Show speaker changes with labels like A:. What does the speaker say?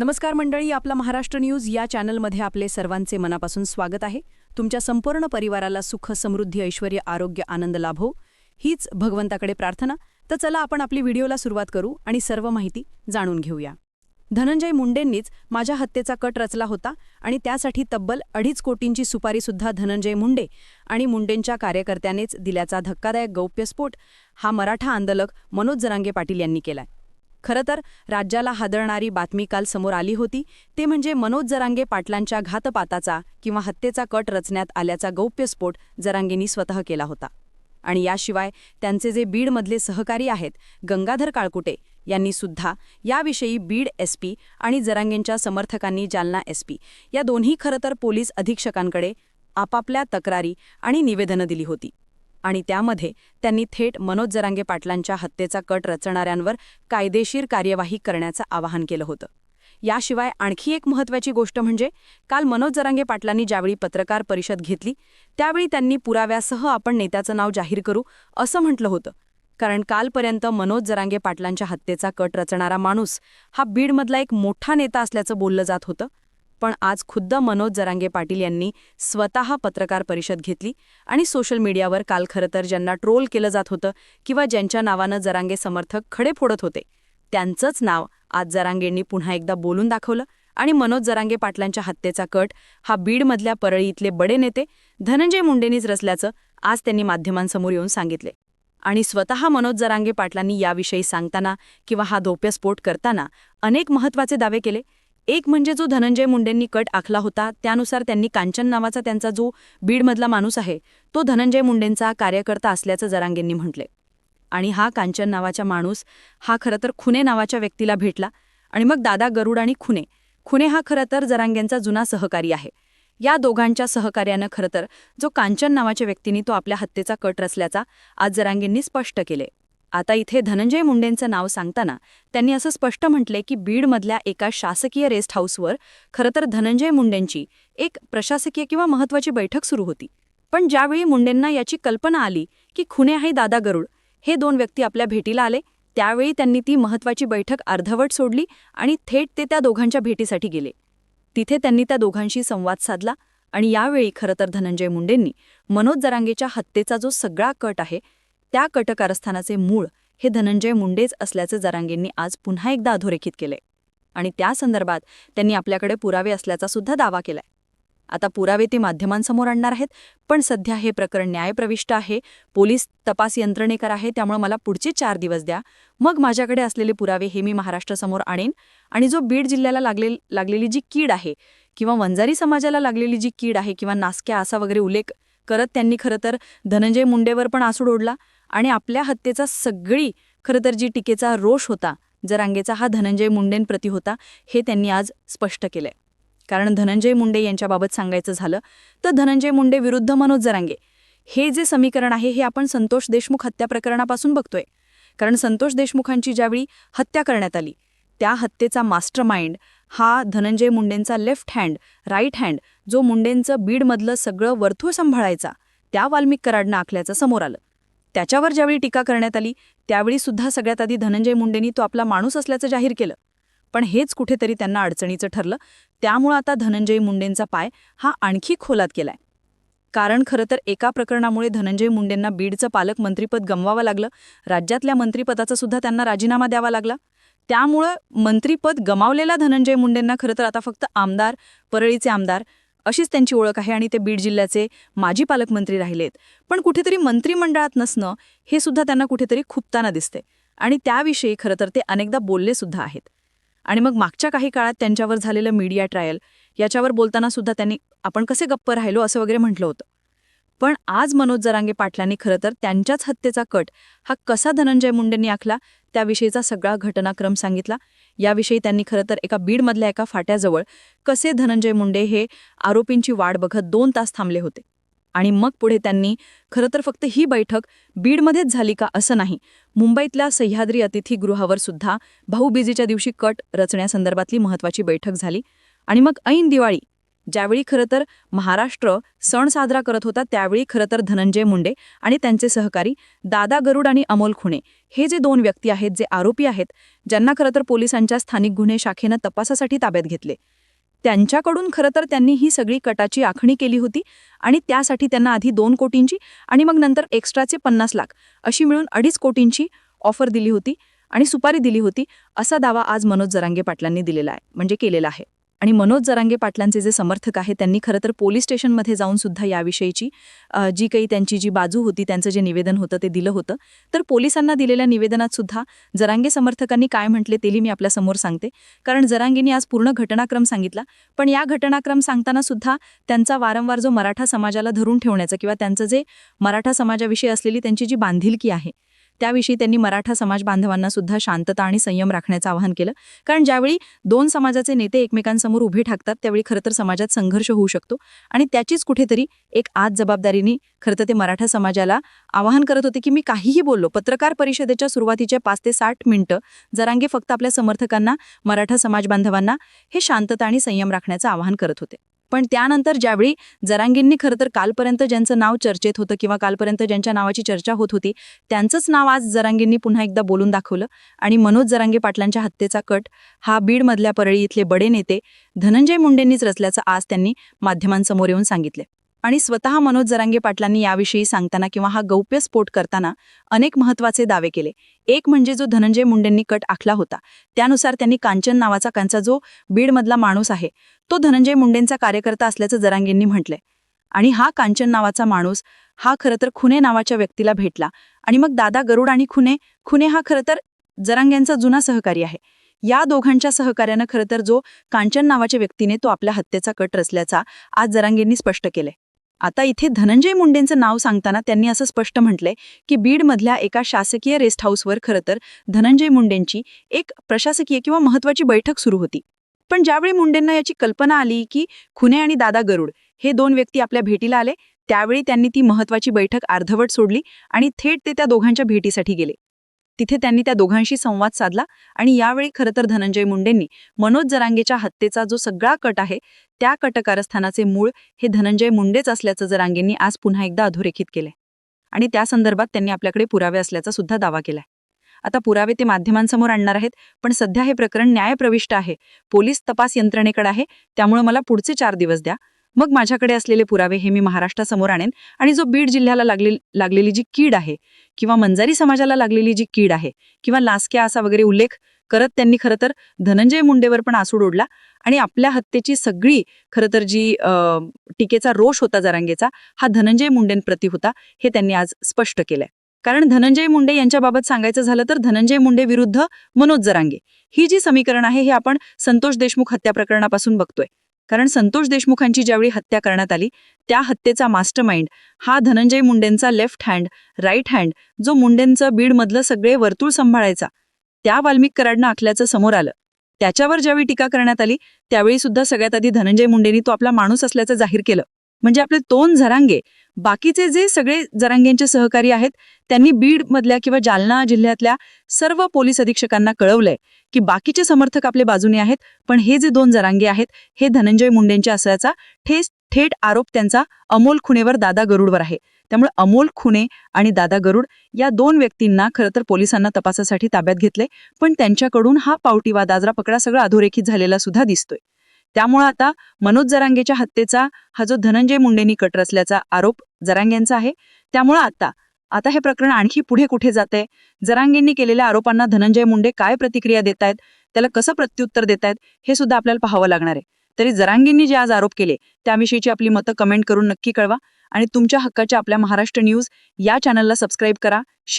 A: नमस्कार मंडळी आपला महाराष्ट्र न्यूज या चॅनलमध्ये आपले सर्वांचे मनापासून स्वागत आहे. तुमच्या संपूर्ण परिवाराला सुख समृद्धी ऐश्वर आरोग्य आनंद लाभो हो. हीच भगवंताकडे प्रार्थना. तर चला आपण आपली व्हिडिओला सुरुवात करू आणि सर्व माहिती जाणून घेऊया. धनंजय मुंडेंनीच माझ्या हत्येचा कट रचला होता आणि त्यासाठी तब्बल अडीच कोटींची सुपारीसुद्धा धनंजय मुंडे आणि मुंडेंच्या कार्यकर्त्यानेच दिल्याचा धक्कादायक गौप्यस्फोट हा मराठा आंदोलक मनोज जरांगे पाटील यांनी केलाय. खरं तर राज्याला हादरणारी बातमी काल समोर आली होती. ते म्हणजे मनोज जरांगे पाटलांच्या घातपाताचा किंवा हत्येचा कट रचण्यात आल्याचा गौप्यस्फोट जरांगेंनी स्वतः केला होता. आणि याशिवाय त्यांचे जे बीडमधले सहकारी आहेत गंगाधर काळकुटे यांनी सुद्धा याविषयी बीड एसपी आणि जरांगेंच्या समर्थकांनी जालना एसपी या दोन्ही खरं तर पोलीस अधीक्षकांकडे आपापल्या तक्रारी आणि निवेदनं दिली होती. आणि त्यामध्ये त्यांनी थेट मनोज जरांगे पाटलांच्या हत्येचा कट रचणाऱ्यांवर कायदेशीर कार्यवाही करण्याचं आवाहन केलं होतं. याशिवाय आणखी एक महत्त्वाची गोष्ट म्हणजे काल मनोज जरांगे पाटलांनी ज्यावेळी पत्रकार परिषद घेतली त्यावेळी त्यांनी पुराव्यासह आपण नेत्याचं नाव जाहीर करू असं म्हटलं होतं. कारण कालपर्यंत मनोज जरांगे पाटलांच्या हत्येचा कट रचणारा माणूस हा बीडमधला एक मोठा नेता असल्याचं बोललं जात होतं. पण आज खुद्द मनोज जरांगे पाटील यांनी स्वतः पत्रकार परिषद घेतली आणि सोशल मीडियावर काल खरं तर ज्यांना ट्रोल केलं जात होतं किंवा ज्यांच्या नावानं जरांगे समर्थक खडे फोडत होते त्यांचंच नाव आज जरांगेंनी पुन्हा एकदा बोलून दाखवलं आणि मनोज जरांगे पाटलांच्या हत्येचा कट हा बीडमधल्या परळी इथले बडे नेते धनंजय मुंडेंनीच रचल्याचं आज त्यांनी माध्यमांसमोर येऊन सांगितले. आणि स्वतः मनोज जरांगे पाटलांनी याविषयी सांगताना किंवा हा धोप्यस्फोट करताना अनेक महत्त्वाचे दावे केले एक म्हणजे जो धनंजय मुंडेंनी कट आखला होता त्यानुसार त्यांनी कांचन नावाचा त्यांचा जो बीडमधला माणूस आहे तो धनंजय मुंडेंचा कार्यकर्ता असल्याचं जरांगेंनी म्हटले. आणि हा कांचन नावाचा माणूस हा खरं तर खुने नावाच्या व्यक्तीला भेटला. आणि मग दादा गरुड आणि खुने. खुने हा खरं तर जरांगेंचा जुना सहकारी आहे. या दोघांच्या सहकार्यानं खरं तर जो कांचन नावाच्या व्यक्तीने तो आपल्या हत्येचा कट रचल्याचा आज जरांगेंनी स्पष्ट केले. आता इथे धनंजय मुंडेंचं नाव सांगताना त्यांनी असं स्पष्ट म्हटले की बीडमधल्या एका शासकीय रेस्ट हाऊसवर खरंतर धनंजय मुंडेंची एक प्रशासकीय किंवा महत्त्वाची बैठक सुरू होती. पण ज्यावेळी मुंडेंना याची कल्पना आली की खुने आहे दादा गरुड हे दोन व्यक्ती आपल्या भेटीला आले त्यावेळी त्यांनी ती महत्त्वाची बैठक अर्धवट सोडली आणि थेट ते त्या दोघांच्या भेटीसाठी गेले. तिथे त्यांनी त्या दोघांशी संवाद साधला आणि यावेळी खरंतर धनंजय मुंडेंनी मनोज जरांगेच्या हत्येचा जो सगळा कट आहे त्या कटकारस्थानाचे मूळ हे धनंजय मुंडेच असल्याचे जरांगेंनी आज पुन्हा एकदा अधोरेखित केले. आणि त्या संदर्भात त्यांनी आपल्याकडे पुरावे असल्याचा सुद्धा दावा केलाय. आता पुरावे ते माध्यमांसमोर आणणार आहेत पण सध्या हे प्रकरण न्यायप्रविष्ट आहे पोलीस तपास यंत्रणेकर आहे त्यामुळे मला पुढचे चार दिवस द्या. मग माझ्याकडे असलेले पुरावे हे मी महाराष्ट्रासमोर आणेन. आणि जो बीड जिल्ह्याला लागले लागलेली जी कीड आहे किंवा वंजारी समाजाला लागलेली जी कीड आहे किंवा नासक्या असा वगैरे उल्लेख करत त्यांनी खरं तर धनंजय मुंडेवर पण आसूड ओढला? आणि आपल्या हत्येचा सगळी खरं तर जी टीकेचा रोष होता जरांगेचा हा धनंजय मुंडेंप्रती होता हे त्यांनी आज स्पष्ट केलंय. कारण धनंजय मुंडे यांच्याबाबत सांगायचं झालं तर धनंजय मुंडे विरुद्ध मनोज जरांगे. हे जे समीकरण आहे हे आपण संतोष देशमुख हत्या प्रकरणापासून बघतोय. कारण संतोष देशमुखांची ज्यावेळी हत्या करण्यात आली त्या हत्येचा मास्टर माइंड हा धनंजय मुंडेंचा लेफ्ट हँड राईट हँड जो मुंडेंचं बीडमधलं सगळं वर्थू सांभाळायचा त्या वाल्मिक कराडनं आखल्याचं समोर आलं. त्याच्यावर ज्यावेळी टीका करण्यात आली त्यावेळी सुद्धा सगळ्यात आधी धनंजय मुंडेंनी तो आपला माणूस असल्याचं जाहीर केलं. पण हेच कुठेतरी त्यांना अडचणीचं ठरलं. त्यामुळं आता धनंजय मुंडेंचा पाय हा आणखी खोलात केलाय कारण खरं तर एका प्रकरणामुळे धनंजय मुंडेंना बीडचं पालकमंत्रीपद गमवावं लागलं. राज्यातल्या मंत्रिपदाचा सुद्धा त्यांना राजीनामा द्यावा लागला. त्यामुळं मंत्रीपद गमावलेला धनंजय मुंडेंना खरं तर आता फक्त आमदार परळीचे आमदार अशीच त्यांची ओळख आहे आणि ते बीड जिल्ह्याचे माजी पालकमंत्री राहिलेत. पण कुठेतरी मंत्रिमंडळात नसणं हे सुद्धा त्यांना कुठेतरी खुपताना दिसते. आणि त्याविषयी खरं तर ते अनेकदा बोलले सुद्धा आहेत. आणि मग मागच्या काही काळात त्यांच्यावर झालेलं मीडिया ट्रायल याच्यावर बोलताना सुद्धा त्यांनी आपण कसे गप्प राहिलो? असं वगैरे म्हटलं होतं. पण आज मनोज जरांगे पाटलांनी खरं तर त्यांच्याच हत्येचा कट हा कसा धनंजय मुंडेंनी आखला त्याविषयीचा सगळा घटनाक्रम सांगितला. याविषयी त्यांनी खरं तर एका बीडमधल्या एका फाट्याजवळ कसे धनंजय मुंडे हे आरोपींची वाट बघत दोन तास थांबले होते. आणि मग पुढे त्यांनी खरं तर फक्त ही बैठक बीडमध्येच झाली का असं नाही मुंबईतल्या सह्याद्री अतिथीगृहावर सुद्धा भाऊबीजेच्या दिवशी कट रचण्यासंदर्भातली महत्वाची बैठक झाली. आणि मग ऐन दिवाळी ज्यावेळी खरं तर महाराष्ट्र सण साजरा करत होता त्यावेळी खरं तर धनंजय मुंडे आणि त्यांचे सहकारी दादा गरुड आणि अमोल खुणे हे जे दोन व्यक्ती आहेत जे आरोपी आहेत ज्यांना खरं तर पोलिसांच्या स्थानिक गुन्हे शाखेनं तपासासाठी ताब्यात घेतले. त्यांच्याकडून खरं तर त्यांनी ही सगळी कटाची आखणी केली होती आणि त्यासाठी त्यांना आधी दोन कोटींची आणि मग नंतर एक्स्ट्राचे पन्नास लाख अशी मिळून अडीच कोटींची ऑफर दिली होती आणि सुपारी दिली होती असा दावा आज मनोज जरांगे पाटलांनी दिलेला आहे म्हणजे केलेला आहे. आणि मनोज जरांगे पाटलांचे जे समर्थक आहे त्यांनी खरं तर पोलीस स्टेशनमध्ये जाऊन सुद्धा याविषयीची जी काही त्यांची जी बाजू होती त्यांचं जे निवेदन होतं ते दिलं होतं. तर पोलिसांना दिलेल्या निवेदनात सुद्धा जरांगे समर्थकांनी काय म्हटले तेही मी आपल्यासमोर सांगते. कारण जरांगेंनी आज पूर्ण घटनाक्रम सांगितला. पण या घटनाक्रम सांगताना सुद्धा त्यांचा वारंवार जो मराठा समाजाला धरून ठेवण्याचं किंवा त्यांचं जे मराठा समाजाविषयी असलेली त्यांची जी बांधिलकी आहे त्याविषयी त्यांनी मराठा समाज बांधवांना सुद्धा शांतता आणि संयम राखण्याचं आवाहन केलं. कारण ज्यावेळी दोन समाजाचे नेते एकमेकांसमोर उभे ठाकतात त्यावेळी खरं तर समाजात संघर्ष होऊ शकतो. आणि त्याचीच कुठेतरी एक आज जबाबदारीने खरं तर ते मराठा समाजाला आवाहन करत होते की मी काहीही बोललो पत्रकार परिषदेच्या सुरुवातीच्या पाच ते साठ मिनिटं जरांगे फक्त आपल्या समर्थकांना मराठा समाज बांधवांना हे शांतता आणि संयम राखण्याचं आवाहन करत होते. पण त्यानंतर ज्यावेळी जरांगींनी खरं तर कालपर्यंत ज्यांचं नाव चर्चेत होतं किंवा कालपर्यंत ज्यांच्या नावाची चर्चा होत होती त्यांचंच नाव आज जरांगींनी पुन्हा एकदा बोलून दाखवलं. आणि मनोज जरांगे पाटलांच्या हत्येचा कट हा बीडमधल्या परळी इथले बडे नेते धनंजय मुंडेंनीच रचल्याचं आज त्यांनी माध्यमांसमोर येऊन सांगितले. आणि स्वतः मनोज जरांगे पाटलांनी याविषयी सांगताना किंवा हा गौप्यस्फोट करताना अनेक महत्त्वाचे दावे केले. एक म्हणजे जो धनंजय मुंडेंनी कट आखला होता. त्यानुसार त्यांनी कांचन नावाचा त्यांचा जो बीडमधला माणूस आहे तो धनंजय मुंडेंचा कार्यकर्ता असल्याचं जरांगेंनी म्हटलंय. आणि हा कांचन नावाचा माणूस हा खरं तर खुने नावाच्या व्यक्तीला भेटला. आणि मग दादा गरुड आणि खुने खुने हा खरं तर जरांगेंचा जुना सहकारी आहे. या दोघांच्या सहकार्यानं खरं तर जो कांचन नावाच्या व्यक्तीने तो आपल्या हत्येचा कट रचल्याचा आज जरांगेंनी स्पष्ट केलंय. आता इथे धनंजय मुंडेंचं नाव सांगताना त्यांनी असं स्पष्ट म्हटलंय की बीडमधल्या एका शासकीय रेस्ट हाऊसवर खरं तर धनंजय मुंडेंची एक प्रशासकीय किंवा महत्वाची बैठक सुरू होती. पण ज्यावेळी मुंडेंना याची कल्पना आली की खुने आणि दादा गरुड हे दोन व्यक्ती आपल्या भेटीला आले त्यावेळी त्यांनी ती महत्वाची बैठक अर्धवट सोडली आणि थेट ते त्या दोघांच्या भेटीसाठी गेले. तिथे त्यांनी त्या दोघांशी संवाद साधला आणि यावेळी खरं तर धनंजय मुंडेंनी मनोज जरांगेच्या हत्येचा जो सगळा कट आहे त्या कटकारस्थानाचे मूळ हे धनंजय मुंडेच असल्याचं जरांगेंनी आज पुन्हा एकदा अधोरेखित केलंय. आणि त्या संदर्भात त्यांनी आपल्याकडे पुरावे असल्याचा सुद्धा दावा केलाय. आता पुरावे ते माध्यमांसमोर आणणार आहेत पण सध्या हे प्रकरण न्यायप्रविष्ट आहे. पोलीस तपास यंत्रणेकडे आहे त्यामुळे मला पुढचे चार दिवस द्या. मग माझ्याकडे असलेले पुरावे हे मी महाराष्ट्रासमोर आणेन आणि जो बीड जिल्ह्याला लागले लागलेली जी कीड आहे किंवा मंजारी समाजाला लागलेली जी कीड आहे किंवा लासक्या असा वगैरे उल्लेख करत त्यांनी खरं तर धनंजय मुंडेवर पण आसूड ओढला आणि आपल्या हत्येची सगळी खरं तर जी टीकेचा रोष होता जरांगेचा हा धनंजय मुंडेंप्रती होता हे त्यांनी आज स्पष्ट केलंय. कारण धनंजय मुंडे यांच्याबाबत सांगायचं झालं तर धनंजय मुंडे विरुद्ध मनोज जरांगे. ही जी समीकरण आहे हे आपण संतोष देशमुख हत्या प्रकरणापासून बघतोय. कारण संतोष देशमुखांची ज्यावेळी हत्या करण्यात आली त्या हत्येचा मास्टरमाइंड हा धनंजय मुंडेंचा लेफ्ट हँड राईट हँड जो मुंडेंचं बीडमधलं सगळे वर्तुळ सांभाळायचा त्या वाल्मिक कराडनं आखल्याचं समोर आलं. त्याच्यावर ज्यावेळी टीका करण्यात आली त्यावेळी सुद्धा सगळ्यात आधी धनंजय मुंडेंनी तो आपला माणूस असल्याचं जाहीर केलं. म्हणजे आपले दोन झरांगे बाकीचे जे सगळे जरांगेंचे सहकारी आहेत त्यांनी बीडमधल्या किंवा जालना जिल्ह्यातल्या सर्व पोलीस अधीक्षकांना कळवलंय की बाकीचे समर्थक आपले बाजूने आहेत पण हे जे दोन जरांगे आहेत हे धनंजय मुंडेंच्या असल्याचा ठेस थेट आरोप त्यांचा अमोल खुणेवर दादा गरुडवर आहे. त्यामुळे अमोल खुणे आणि दादा गरुड या दोन व्यक्तींना खरं तर पोलिसांना तपासासाठी ताब्यात घेतले पण त्यांच्याकडून हा पावटीवा दाजरा पकडा सगळा अधोरेखित झालेला सुद्धा दिसतोय. त्यामुळे आता मनोज जरांगेच्या हत्येचा हा जो धनंजय मुंडेंनी कट रचल्याचा आरोप जरांगेंचा आहे. त्यामुळे आता आता हे प्रकरण आणखी पुढे कुठे जाते जरांगेंनी केलेल्या आरोपांना धनंजय मुंडे काय प्रतिक्रिया देत आहेत त्याला कसं प्रत्युत्तर देत आहेत हे सुद्धा आपल्याला पाहावं लागणार आहे. तरी जरांगेंनी जे आज आरोप केले त्याविषयीची आपली मतं कमेंट करून नक्की कळवा आणि तुमच्या हक्काच्या आपल्या महाराष्ट्र न्यूज या चॅनलला सबस्क्राईब करा. शेअर